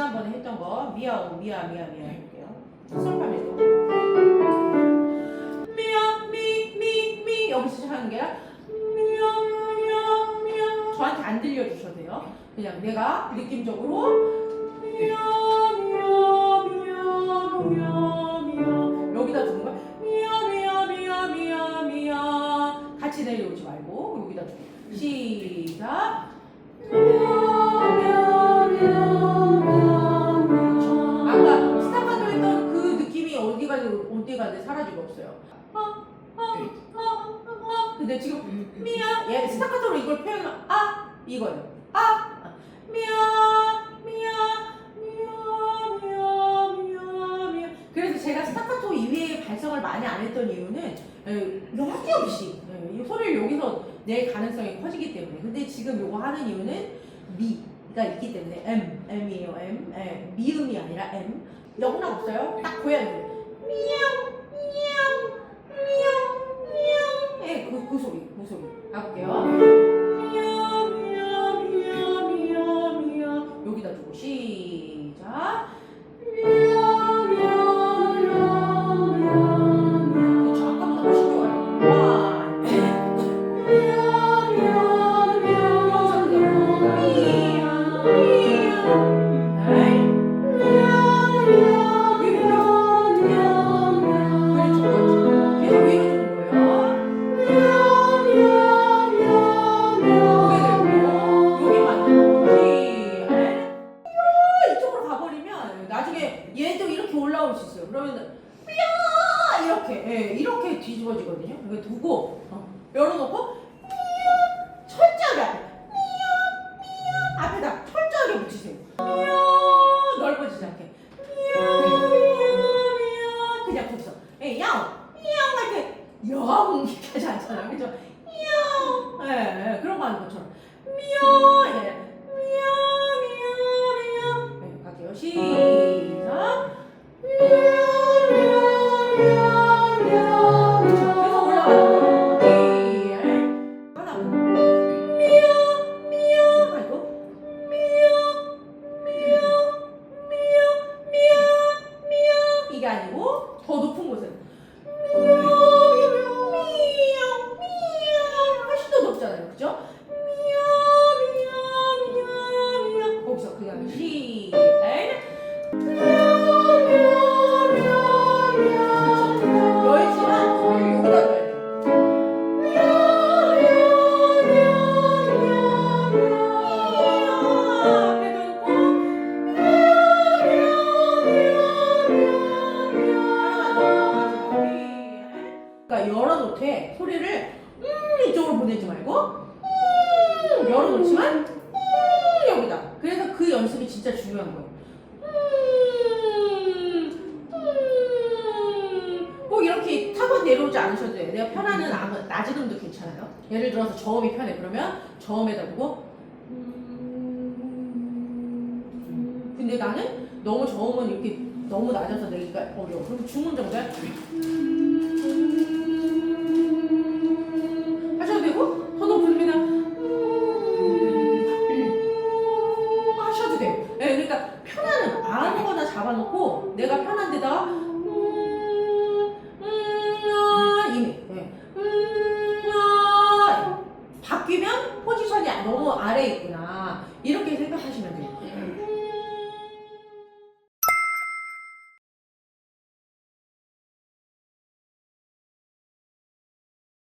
지난번에 했던 거 미야오 미야 미야 미야 해볼게요. 솔파밀도 미야 미미미 여기서 시작하는 게 미야 미야 미야 저한테 안 들려주셔도 돼요. 그냥 내가 느낌적으로 미야 미야 미야 미야 미야 여기다 두는 거야. 미야 미야 미야 미야 미야 같이 내려오지 말고 여기다 두고 시작. 아까 근데 지금 미야 얘 스타카토로 이걸 표현하면 아 이거예요. 아, 아. 미야 미야 미야 미야 미야 미야. 그래서 제가 스타카토 이외에 발성을 많이 안 했던 이유는 에, 여지 없이 에, 이 소리를 여기서 낼 가능성이 커지기 때문에. 근데 지금 요거 하는 이유는 미가 있기 때문에 M, M이에요 M. 에, 미음이 아니라 M. 영락 없어요? 딱 고양이. 미양. 예, 그, 그 소리, 그 소리. 가볼게요. 이렇게 뒤집어지거든요. 이거 두고 어, 열어놓고 미야 철저하게 앞에 미야 앞에다 철저하게 붙이세요. 미야 넓어지지 않게 미야 미야 그냥 거기서 예, 야옹 야옹 할때 이렇게 하지 않잖아요. 그죠 야옹 예, 예, 그런 거 하는 것처럼 미야 미 그러니까 열어놓되 소리를 음 이쪽으로 보내지 말고 음 열어놓지만 음 여기다. 그래서 그 연습이 진짜 중요한 거예요. 음, 음. 꼭 이렇게 타고 내려오지 않으셔도 돼요. 내가 편안한 아- 낮은 음도 괜찮아요. 예를 들어서 저음이 편해. 그러면 저음에다 두고 음, 근데 나는 너무 저음은 이렇게 너무 낮아서 내기가 어려워. 그럼 중음 정도야. 잡아놓고 내가 편한 데다 음, 음, 아, 이, 네. 음, 아, 바뀌면 포지션이 너무 아래에 있구나 이렇게 생각하시면 돼요.